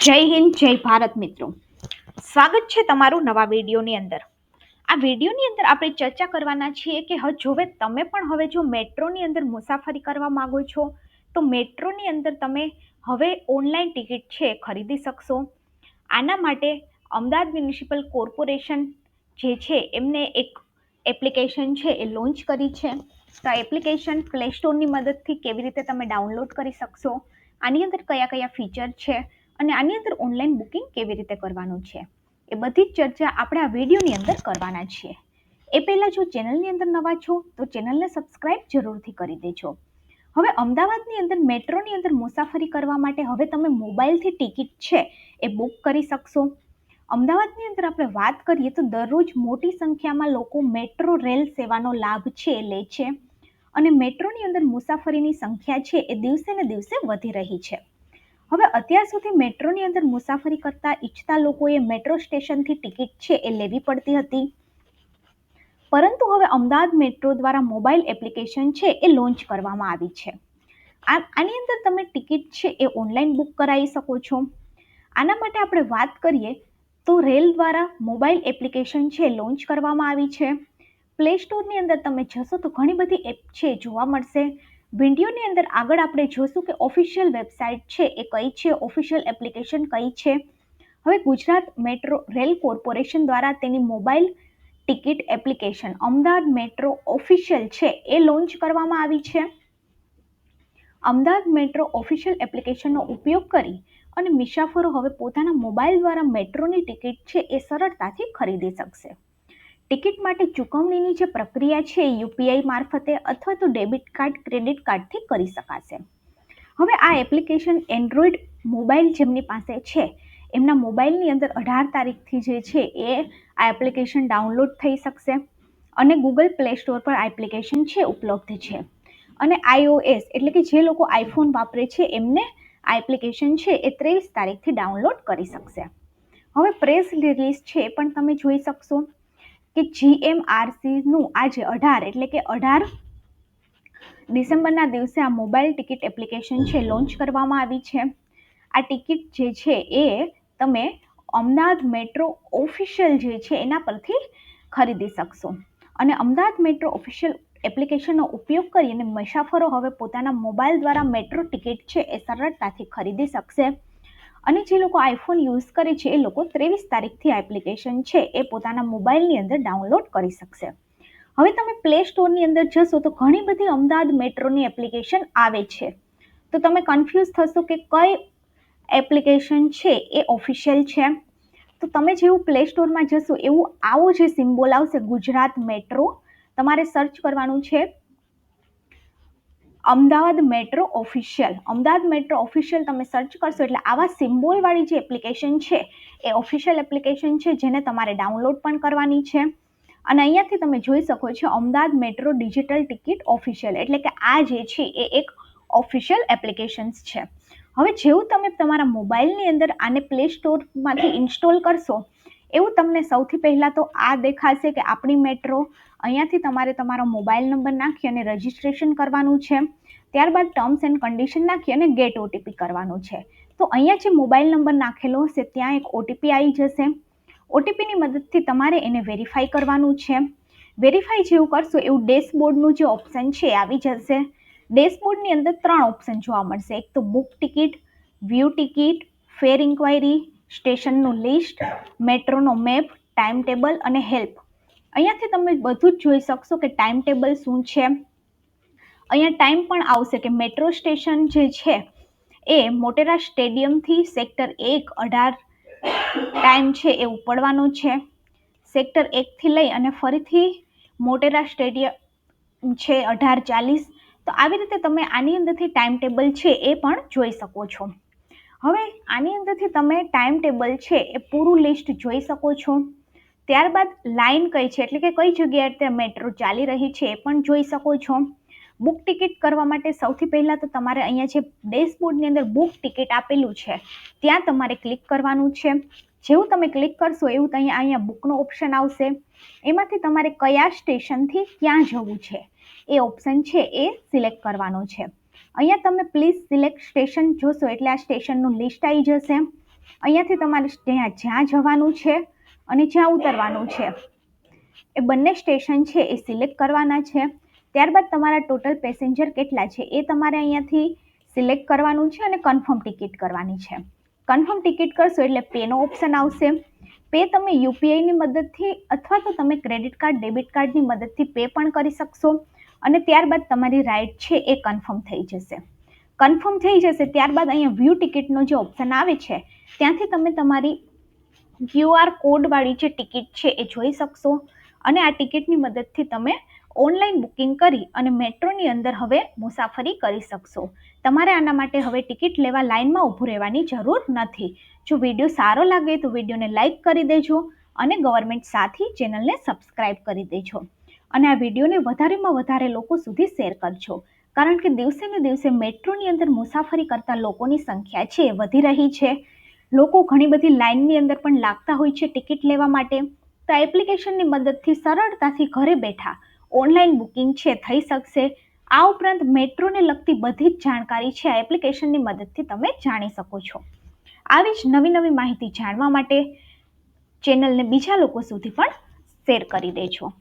જય હિન્દ, જય ભારત મિત્રો. સ્વાગત છે તમારું નવા વિડીયોની અંદર. આ વિડીયોની અંદર આપણે ચર્ચા કરવાના છીએ કે હવે તમે પણ હવે જો મેટ્રોની અંદર મુસાફરી કરવા માંગો છો, તો મેટ્રોની અંદર તમે હવે ઓનલાઈન ટિકિટ છે ખરીદી શકશો. આના માટે અમદાવાદ મ્યુનિસિપલ કોર્પોરેશન જે છે, એમને એક એપ્લિકેશન છે એ લોન્ચ કરી છે. તો આ એપ્લિકેશન પ્લે સ્ટોરની મદદથી કેવી રીતે તમે ડાઉનલોડ કરી શકશો? આની અંદર કયા કયા ફીચર છે? અને આની અંદર ઓનલાઈન બુકિંગ કેવી રીતે કરવાનું છે? એ બધી જ ચર્ચા આપણે આ વિડીયોની અંદર કરવાના છીએ. એ પહેલાં જો ચેનલની અંદર નવા છો, તો ચેનલને સબસ્ક્રાઇબ જરૂરથી કરી દેજો. હવે અમદાવાદની અંદર મેટ્રોની અંદર મુસાફરી કરવા માટે હવે તમે મોબાઈલથી ટિકિટ છે, એ બુક કરી શકશો. અમદાવાદની અંદર આપણે વાત કરીએ તો દરરોજ મોટી સંખ્યામાં લોકો મેટ્રો રેલ સેવાનો લાભ છે, લે છે. અને મેટ્રોની અંદર મુસાફરીની સંખ્યા છે, એ દિવસે ને દિવસે વધી રહી છે. હવે અત્યાર સુધી મેટ્રોની અંદર મુસાફરી કરતા ઈચ્છતા લોકોએ મેટ્રો સ્ટેશનથી ટિકિટ છે એ લેવી પડતી હતી. પરંતુ હવે અમદાવાદ મેટ્રો દ્વારા મોબાઈલ એપ્લિકેશન છે એ લોન્ચ કરવામાં આવી છે. આની અંદર તમે ટિકિટ છે એ ઓનલાઈન બુક કરાવી શકો છો. આના માટે આપણે વાત કરીએ તો રેલ દ્વારા મોબાઈલ એપ્લિકેશન છે લોન્ચ કરવામાં આવી છે. પ્લે સ્ટોરની અંદર તમે જશો તો ઘણી બધી એપ છે જોવા મળશે. વિડીયોની અંદર આગળ આપણે જોશું કે ઓફિશિયલ વેબસાઇટ છે એ કઈ છે ઓફિશિયલ એપ્લિકેશન કઈ છે. હવે ગુજરાત મેટ્રો રેલ કોર્પોરેશન દ્વારા તેની mobile ticket application Ahmedabad metro official છે એ લોન્ચ કરવામાં આવી છે. અમદાવાદ મેટ્રો ઓફિશિયલ એપ્લિકેશનનો ઉપયોગ કરી અને મુસાફરો હવે પોતાના મોબાઈલ દ્વારા મેટ્રોની ટિકિટ છે એ સરળતાથી ખરીદી શકશે. ટિકિટ માટે ચૂકવણીની જે પ્રક્રિયા છે, એ યુપીઆઈ મારફતે અથવા તો ડેબિટ કાર્ડ, ક્રેડિટ કાર્ડથી કરી શકાશે. હવે આ એપ્લિકેશન એન્ડ્રોઈડ મોબાઈલ જેમની પાસે છે, એમના મોબાઈલની અંદર અઢાર તારીખથી જે છે, એ આ એપ્લિકેશન ડાઉનલોડ થઈ શકશે અને ગૂગલ પ્લે સ્ટોર પર આ એપ્લિકેશન છે, ઉપલબ્ધ છે. અને આઈઓએસ એટલે કે જે લોકો આઈફોન વાપરે છે, એમને આ એપ્લિકેશન છે, એ ત્રેવીસ તારીખથી ડાઉનલોડ કરી શકશે. હવે પ્રેસ રિલીઝ છે, પણ તમે જોઈ શકશો કે જીએમઆરસીનું આજે અઢાર, એટલે કે અઢાર ડિસેમ્બરના દિવસે આ મોબાઈલ ટિકિટ એપ્લિકેશન છે લોન્ચ કરવામાં આવી છે. આ ટિકિટ જે છે એ તમે અમદાવાદ મેટ્રો ઓફિશિયલ જે છે એના પરથી ખરીદી શકશો. અને અમદાવાદ મેટ્રો ઓફિશિયલ એપ્લિકેશનનો ઉપયોગ કરી અને મુસાફરો હવે પોતાના મોબાઈલ દ્વારા મેટ્રો ટિકિટ છે એ સરળતાથી ખરીદી શકશે. અને જે લોકો આઈફોન યુઝ કરે છે, એ લોકો ત્રેવીસ તારીખથી એપ્લિકેશન છે, એ પોતાના મોબાઈલની અંદર ડાઉનલોડ કરી શકશે. હવે તમે પ્લે સ્ટોરની અંદર જશો તો ઘણી બધી અમદાવાદ મેટ્રોની એપ્લિકેશન આવે છે. તો તમે કન્ફ્યુઝ થશો કે કઈ એપ્લિકેશન છે, એ ઓફિશિયલ છે. તો તમે જેવું પ્લે સ્ટોરમાં જશો, એવું આવો જે સિમ્બોલ આવશે ગુજરાત મેટ્રો, તમારે સર્ચ કરવાનું છે. Ahmedabad metro official. Ahmedabad metro official તમે સર્ચ કરશો એટલે આવા સિમ્બોલવાળી જે એપ્લિકેશન છે, એ ઓફિશિયલ એપ્લિકેશન છે જેને તમારે ડાઉનલોડ પણ કરવાની છે. અને અહીંયાથી તમે જોઈ શકો છો Ahmedabad metro digital ticket official એટલે કે આ જે છે, એ એક ઓફિશિયલ એપ્લિકેશન્સ છે. હવે જેવું તમે તમારા મોબાઈલની અંદર આને પ્લે સ્ટોરમાંથી ઇન્સ્ટોલ કરશો એવું તમને સૌથી પહેલાં તો આ દેખાશે કે આપણી મેટ્રો અહીંયાથી તમારે તમારો મોબાઈલ નંબર નાખી અને રજિસ્ટ્રેશન કરવાનું છે. ત્યારબાદ ટર્મ્સ એન્ડ કન્ડિશન નાખી અને ગેટ ઓટીપી કરવાનું છે. તો અહીંયા જે મોબાઈલ નંબર નાખેલો હશે, ત્યાં એક ઓટીપી આવી જશે. ઓટીપીની મદદથી તમારે એને વેરીફાઈ કરવાનું છે. વેરીફાઈ જેવું કરશો એવું ડેશબોર્ડનું જે ઓપ્શન છે આવી જશે. ડેશબોર્ડની અંદર ત્રણ ઓપ્શન જોવા મળશે. એક તો book ticket view ticket fare inquiry સ્ટેશનનું લિસ્ટ, મેટ્રોનો મેપ ટાઈમ ટેબલ અને હેલ્પ. અહીંયાથી તમે બધું જ જોઈ શકશો કે ટાઈમ ટેબલ શું છે. અહીંયા ટાઈમ પણ આવશે કે મેટ્રો સ્ટેશન જે છે, એ મોટેરા સ્ટેડિયમથી સેક્ટર એક અઢાર ટાઈમ છે એ ઉપડવાનો છે. સેક્ટર એકથી લઈ અને ફરીથી મોટેરા સ્ટેડિયમ છે અઢાર ચાલીસ. તો આવી રીતે તમે આની અંદરથી ટાઈમ ટેબલ છે એ પણ જોઈ શકો છો. હવે આની અંદરથી તમે ટાઈમ ટેબલ છે એ પૂરું લિસ્ટ જોઈ શકો છો. ત્યારબાદ લાઇન કઈ છે, એટલે કે કઈ જગ્યાએ ત્યાં મેટ્રો ચાલી રહી છે એ પણ જોઈ શકો છો. બુક ટિકિટ કરવા માટે સૌથી પહેલાં તો તમારે અહીંયા જે ડેશબોર્ડની અંદર બુક ટિકિટ આપેલું છે, ત્યાં તમારે ક્લિક કરવાનું છે. જેવું તમે ક્લિક કરશો એવું અહીંયા અહીંયા બુકનો ઓપ્શન આવશે. એમાંથી તમારે કયા સ્ટેશનથી ક્યાં જવું છે, એ ઓપ્શન છે એ સિલેક્ટ કરવાનો છે. અહીંયા તમે પ્લીઝ સિલેક્ટ સ્ટેશન જોશો, એટલે આ સ્ટેશનનું લિસ્ટ આવી જશે. અહીંયાથી તમારે ત્યાં જ્યાં જવાનું છે અને જ્યાં ઉતરવાનું છે. એ બંને સ્ટેશન છે, એ સિલેક્ટ કરવાના છે. ત્યારબાદ તમારા ટોટલ પેસેન્જર કેટલા છે, એ તમારે અહીંયાથી સિલેક્ટ કરવાનું છે અને કન્ફર્મ ટિકિટ કરવાની છે. કન્ફર્મ ટિકિટ કરશો એટલે પેનો ઓપ્શન આવશે. પે તમે યુપીઆઈની મદદથી અથવા તો તમે ક્રેડિટ કાર્ડ ડેબિટ કાર્ડની મદદથી પે પણ કરી શકશો. અને ત્યારબાદ તમારી રાઇડ છે એ કન્ફર્મ થઈ જશે. કન્ફર્મ થઈ જશે ત્યારબાદ અહીંયા વ્યૂ ટિકિટનો જે ઓપ્શન આવે છે, ત્યાંથી તમે તમારી ક્યુઆર કોડવાળી જે ટિકિટ છે એ જોઈ શકશો. અને આ ટિકિટની મદદથી તમે ઓનલાઈન બુકિંગ કરી અને મેટ્રોની અંદર હવે મુસાફરી કરી શકશો. તમારે આના માટે હવે ટિકિટ લેવા લાઇનમાં ઊભું રહેવાની જરૂર નથી. જો વીડિયો સારો લાગે તો વિડીયોને લાઇક કરી દેજો અને ગવર્મેન્ટ સાથી ચેનલને સબસ્ક્રાઇબ કરી દેજો. અને આ વિડીયોને વધારેમાં વધારે લોકો સુધી શેર કરજો. કારણ કે દિવસે ને દિવસે મેટ્રોની અંદર મુસાફરી કરતા લોકોની સંખ્યા છે, વધી રહી છે. લોકો ઘણી બધી લાઇનની અંદર પણ લાગતા હોય છે ટિકિટ લેવા માટે. તો એપ્લિકેશનની મદદથી સરળતાથી ઘરે બેઠા ઓનલાઈન બુકિંગ છે, થઈ શકશે. આ ઉપરાંત મેટ્રોને લગતી બધી જ જાણકારી છે, આ એપ્લિકેશનની મદદથી તમે જાણી શકો છો. આવી જ નવી નવી માહિતી જાણવા માટે ચેનલને બીજા લોકો સુધી પણ શેર કરી દેજો.